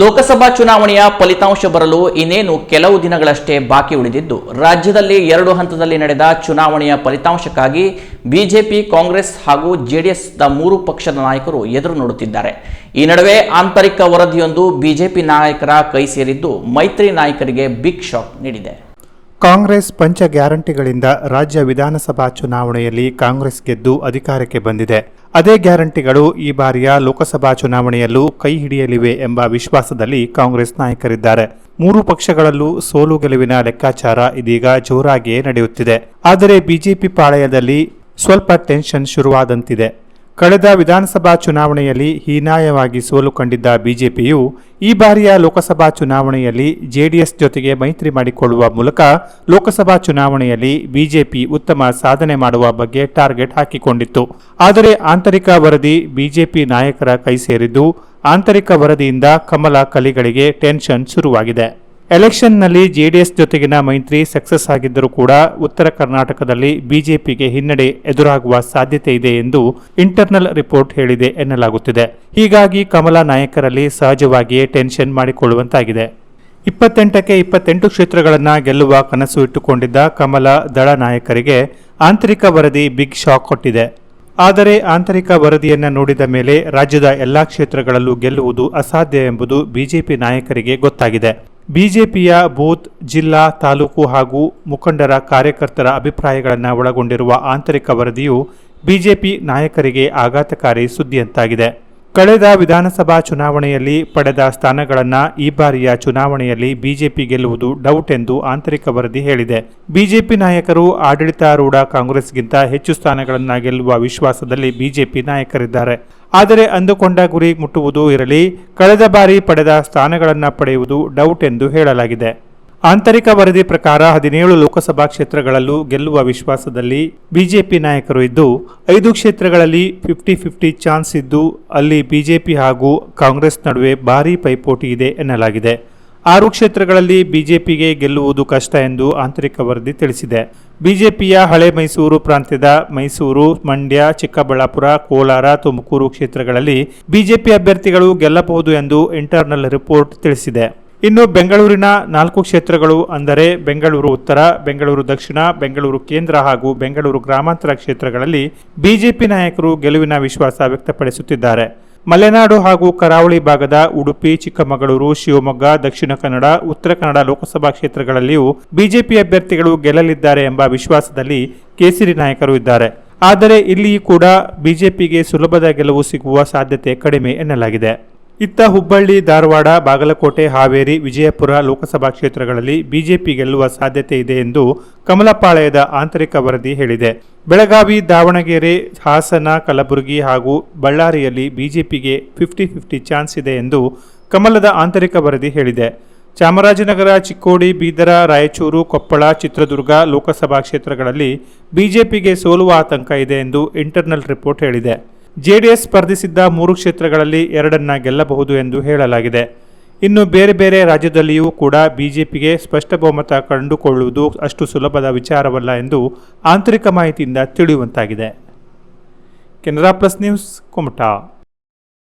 ಲೋಕಸಭಾ ಚುನಾವಣೆಯ ಫಲಿತಾಂಶ ಬರಲು ಇನ್ನೇನು ಕೆಲವು ದಿನಗಳಷ್ಟೇ ಬಾಕಿ ಉಳಿದಿದ್ದು, ರಾಜ್ಯದಲ್ಲಿ ಎರಡು ಹಂತದಲ್ಲಿ ನಡೆದ ಚುನಾವಣೆಯ ಫಲಿತಾಂಶಕ್ಕಾಗಿ ಬಿಜೆಪಿ, ಕಾಂಗ್ರೆಸ್ ಹಾಗೂ ಜೆಡಿಎಸ್ನ ಮೂರು ಪಕ್ಷದ ನಾಯಕರು ಎದುರು ನೋಡುತ್ತಿದ್ದಾರೆ. ಈ ನಡುವೆ ಆಂತರಿಕ ವರದಿಯೊಂದು ಬಿಜೆಪಿ ನಾಯಕರ ಕೈ ಸೇರಿದ್ದು, ಮೈತ್ರಿ ನಾಯಕರಿಗೆ ಬಿಗ್ ಶಾಕ್ ನೀಡಿದೆ. ಕಾಂಗ್ರೆಸ್ ಪಂಚ ಗ್ಯಾರಂಟಿಗಳಿಂದ ರಾಜ್ಯ ವಿಧಾನಸಭಾ ಚುನಾವಣೆಯಲ್ಲಿ ಕಾಂಗ್ರೆಸ್ ಗೆದ್ದು ಅಧಿಕಾರಕ್ಕೆ ಬಂದಿದೆ. ಅದೇ ಗ್ಯಾರಂಟಿಗಳು ಈ ಬಾರಿಯ ಲೋಕಸಭಾ ಚುನಾವಣೆಯಲ್ಲೂ ಕೈ ಹಿಡಿಯಲಿವೆ ಎಂಬ ವಿಶ್ವಾಸದಲ್ಲಿ ಕಾಂಗ್ರೆಸ್ ನಾಯಕರಿದ್ದಾರೆ. ಮೂರು ಪಕ್ಷಗಳಲ್ಲೂ ಸೋಲು ಗೆಲುವಿನ ಲೆಕ್ಕಾಚಾರ ಇದೀಗ ಜೋರಾಗಿಯೇ ನಡೆಯುತ್ತಿದೆ. ಆದರೆ ಬಿಜೆಪಿ ಪಾಳಯದಲ್ಲಿ ಸ್ವಲ್ಪ ಟೆನ್ಷನ್ ಶುರುವಾದಂತಿದೆ. ಕಳೆದ ವಿಧಾನಸಭಾ ಚುನಾವಣೆಯಲ್ಲಿ ಹೀನಾಯವಾಗಿ ಸೋಲು ಕಂಡಿದ್ದ ಬಿಜೆಪಿಯು ಈ ಬಾರಿಯ ಲೋಕಸಭಾ ಚುನಾವಣೆಯಲ್ಲಿ ಜೆಡಿಎಸ್ ಜೊತೆಗೆ ಮೈತ್ರಿ ಮಾಡಿಕೊಳ್ಳುವ ಮೂಲಕ ಲೋಕಸಭಾ ಚುನಾವಣೆಯಲ್ಲಿ ಬಿಜೆಪಿ ಉತ್ತಮ ಸಾಧನೆ ಮಾಡುವ ಬಗ್ಗೆ ಟಾರ್ಗೆಟ್ ಹಾಕಿಕೊಂಡಿತ್ತು. ಆದರೆ ಆಂತರಿಕ ವರದಿ ಬಿಜೆಪಿ ನಾಯಕರ ಕೈ ಸೇರಿದ್ದು, ಆಂತರಿಕ ವರದಿಯಿಂದ ಕಮಲ ಕಲಿಗಳಿಗೆ ಟೆನ್ಷನ್ ಶುರುವಾಗಿದೆ. ಎಲೆಕ್ಷನ್ನಲ್ಲಿ ಜೆಡಿಎಸ್ ಜೊತೆಗಿನ ಮೈತ್ರಿ ಸಕ್ಸಸ್ ಆಗಿದ್ದರೂ ಕೂಡ ಉತ್ತರ ಕರ್ನಾಟಕದಲ್ಲಿ ಬಿಜೆಪಿಗೆ ಹಿನ್ನಡೆ ಎದುರಾಗುವ ಸಾಧ್ಯತೆ ಇದೆ ಎಂದು ಇಂಟರ್ನಲ್ ರಿಪೋರ್ಟ್ ಹೇಳಿದೆ ಎನ್ನಲಾಗುತ್ತಿದೆ. ಹೀಗಾಗಿ ಕಮಲ ನಾಯಕರಲ್ಲಿ ಸಹಜವಾಗಿಯೇ ಟೆನ್ಷನ್ ಮಾಡಿಕೊಳ್ಳುವಂತಾಗಿದೆ. ಇಪ್ಪತ್ತೆಂಟಕ್ಕೆ ಇಪ್ಪತ್ತೆಂಟು ಕ್ಷೇತ್ರಗಳನ್ನು ಗೆಲ್ಲುವ ಕನಸು ಇಟ್ಟುಕೊಂಡಿದ್ದ ಕಮಲ ದಳ ನಾಯಕರಿಗೆ ಆಂತರಿಕ ವರದಿ ಬಿಗ್ ಶಾಕ್ ಕೊಟ್ಟಿದೆ. ಆದರೆ ಆಂತರಿಕ ವರದಿಯನ್ನು ನೋಡಿದ ಮೇಲೆ ರಾಜ್ಯದ ಎಲ್ಲಾ ಕ್ಷೇತ್ರಗಳಲ್ಲೂ ಗೆಲ್ಲುವುದು ಅಸಾಧ್ಯ ಎಂಬುದು ಬಿಜೆಪಿ ನಾಯಕರಿಗೆ ಗೊತ್ತಾಗಿದೆ. ಬಿಜೆಪಿಯ ಬೂತ್, ಜಿಲ್ಲಾ, ತಾಲೂಕು ಹಾಗೂ ಮುಖಂಡರ ಕಾರ್ಯಕರ್ತರ ಅಭಿಪ್ರಾಯಗಳನ್ನು ಒಳಗೊಂಡಿರುವ ಆಂತರಿಕ ವರದಿಯು ಬಿಜೆಪಿ ನಾಯಕರಿಗೆ ಆಘಾತಕಾರಿ ಸುದ್ದಿಯಂತಾಗಿದೆ. ಕಳೆದ ವಿಧಾನಸಭಾ ಚುನಾವಣೆಯಲ್ಲಿ ಪಡೆದ ಸ್ಥಾನಗಳನ್ನು ಈ ಬಾರಿಯ ಚುನಾವಣೆಯಲ್ಲಿ ಬಿಜೆಪಿ ಗೆಲ್ಲುವುದು ಡೌಟ್ ಎಂದು ಆಂತರಿಕ ವರದಿ ಹೇಳಿದೆ. ಬಿಜೆಪಿ ನಾಯಕರು ಆಡಳಿತಾರೂಢ ಕಾಂಗ್ರೆಸ್ಗಿಂತ ಹೆಚ್ಚು ಸ್ಥಾನಗಳನ್ನು ಗೆಲ್ಲುವ ವಿಶ್ವಾಸದಲ್ಲಿ ಬಿಜೆಪಿ ನಾಯಕರಿದ್ದಾರೆ. ಆದರೆ ಅಂದುಕೊಂಡ ಗುರಿ ಮುಟ್ಟುವುದು ಇರಲಿ, ಕಳೆದ ಬಾರಿ ಪಡೆದ ಸ್ಥಾನಗಳನ್ನು ಪಡೆಯುವುದು ಡೌಟ್ ಎಂದು ಹೇಳಲಾಗಿದೆ. ಆಂತರಿಕ ವರದಿ ಪ್ರಕಾರ ಹದಿನೇಳು ಲೋಕಸಭಾ ಕ್ಷೇತ್ರಗಳಲ್ಲೂ ಗೆಲ್ಲುವ ವಿಶ್ವಾಸದಲ್ಲಿ ಬಿಜೆಪಿ ನಾಯಕರು ಇದ್ದು, ಐದು ಕ್ಷೇತ್ರಗಳಲ್ಲಿ ಫಿಫ್ಟಿ ಫಿಫ್ಟಿ ಚಾನ್ಸ್ ಇದ್ದು, ಅಲ್ಲಿ ಬಿಜೆಪಿ ಹಾಗೂ ಕಾಂಗ್ರೆಸ್ ನಡುವೆ ಭಾರೀ ಪೈಪೋಟಿ ಇದೆ ಎನ್ನಲಾಗಿದೆ. ಆರು ಕ್ಷೇತ್ರಗಳಲ್ಲಿ ಬಿಜೆಪಿಗೆ ಗೆಲ್ಲುವುದು ಕಷ್ಟ ಎಂದು ಆಂತರಿಕ ವರದಿ ತಿಳಿಸಿದೆ. ಬಿಜೆಪಿಯ ಹಳೆ ಮೈಸೂರು ಪ್ರಾಂತ್ಯದ ಮೈಸೂರು, ಮಂಡ್ಯ, ಚಿಕ್ಕಬಳ್ಳಾಪುರ, ಕೋಲಾರ, ತುಮಕೂರು ಕ್ಷೇತ್ರಗಳಲ್ಲಿ ಬಿಜೆಪಿ ಅಭ್ಯರ್ಥಿಗಳು ಗೆಲ್ಲಬಹುದು ಎಂದು ಇಂಟರ್ನಲ್ ರಿಪೋರ್ಟ್ ತಿಳಿಸಿದೆ. ಇನ್ನು ಬೆಂಗಳೂರಿನ ನಾಲ್ಕು ಕ್ಷೇತ್ರಗಳು ಅಂದರೆ ಬೆಂಗಳೂರು ಉತ್ತರ, ಬೆಂಗಳೂರು ದಕ್ಷಿಣ, ಬೆಂಗಳೂರು ಕೇಂದ್ರ ಹಾಗೂ ಬೆಂಗಳೂರು ಗ್ರಾಮಾಂತರ ಕ್ಷೇತ್ರಗಳಲ್ಲಿ ಬಿಜೆಪಿ ನಾಯಕರು ಗೆಲುವಿನ ವಿಶ್ವಾಸ ವ್ಯಕ್ತಪಡಿಸುತ್ತಿದ್ದಾರೆ. ಮಲೆನಾಡು ಹಾಗೂ ಕರಾವಳಿ ಭಾಗದ ಉಡುಪಿ, ಚಿಕ್ಕಮಗಳೂರು, ಶಿವಮೊಗ್ಗ, ದಕ್ಷಿಣ ಕನ್ನಡ, ಉತ್ತರ ಕನ್ನಡ ಲೋಕಸಭಾ ಕ್ಷೇತ್ರಗಳಲ್ಲಿಯೂ ಬಿಜೆಪಿ ಅಭ್ಯರ್ಥಿಗಳು ಗೆಲ್ಲಲಿದ್ದಾರೆ ಎಂಬ ವಿಶ್ವಾಸದಲ್ಲಿ ಕೇಸರಿ ನಾಯಕರು ಇದ್ದಾರೆ. ಆದರೆ ಇಲ್ಲಿ ಕೂಡ ಬಿಜೆಪಿಗೆ ಸುಲಭದ ಗೆಲುವು ಸಿಗುವ ಸಾಧ್ಯತೆ ಕಡಿಮೆ ಎನ್ನಲಾಗಿದೆ. ಇತ್ತ ಹುಬ್ಬಳ್ಳಿ, ಧಾರವಾಡ, ಬಾಗಲಕೋಟೆ, ಹಾವೇರಿ, ವಿಜಯಪುರ ಲೋಕಸಭಾ ಕ್ಷೇತ್ರಗಳಲ್ಲಿ ಬಿಜೆಪಿ ಗೆಲ್ಲುವ ಸಾಧ್ಯತೆ ಇದೆ ಎಂದು ಕಮಲಪಾಳಯದ ಆಂತರಿಕ ವರದಿ ಹೇಳಿದೆ. ಬೆಳಗಾವಿ, ದಾವಣಗೆರೆ, ಹಾಸನ, ಕಲಬುರಗಿ ಹಾಗೂ ಬಳ್ಳಾರಿಯಲ್ಲಿ ಬಿಜೆಪಿಗೆ ಫಿಫ್ಟಿ ಫಿಫ್ಟಿ ಚಾನ್ಸ್ ಇದೆ ಎಂದು ಕಮಲದ ಆಂತರಿಕ ವರದಿ ಹೇಳಿದೆ. ಚಾಮರಾಜನಗರ, ಚಿಕ್ಕೋಡಿ, ಬೀದರ, ರಾಯಚೂರು, ಕೊಪ್ಪಳ, ಚಿತ್ರದುರ್ಗ ಲೋಕಸಭಾ ಕ್ಷೇತ್ರಗಳಲ್ಲಿ ಬಿಜೆಪಿಗೆ ಸೋಲುವ ಆತಂಕ ಇದೆ ಎಂದು ಇಂಟರ್ನಲ್ ರಿಪೋರ್ಟ್ ಹೇಳಿದೆ. ಜೆಡಿಎಸ್ ಸ್ಪರ್ಧಿಸಿದ್ದ ಮೂರು ಕ್ಷೇತ್ರಗಳಲ್ಲಿ ಎರಡನ್ನ ಗೆಲ್ಲಬಹುದು ಎಂದು ಹೇಳಲಾಗಿದೆ. ಇನ್ನು ಬೇರೆ ಬೇರೆ ರಾಜ್ಯದಲ್ಲಿಯೂ ಕೂಡ ಬಿಜೆಪಿಗೆ ಸ್ಪಷ್ಟ ಬಹುಮತ ಕಂಡುಕೊಳ್ಳುವುದು ಅಷ್ಟು ಸುಲಭದ ವಿಚಾರವಲ್ಲ ಎಂದು ಆಂತರಿಕ ಮಾಹಿತಿಯಿಂದ ತಿಳಿಯುವಂತಾಗಿದೆ. Canara plus news, Kumta.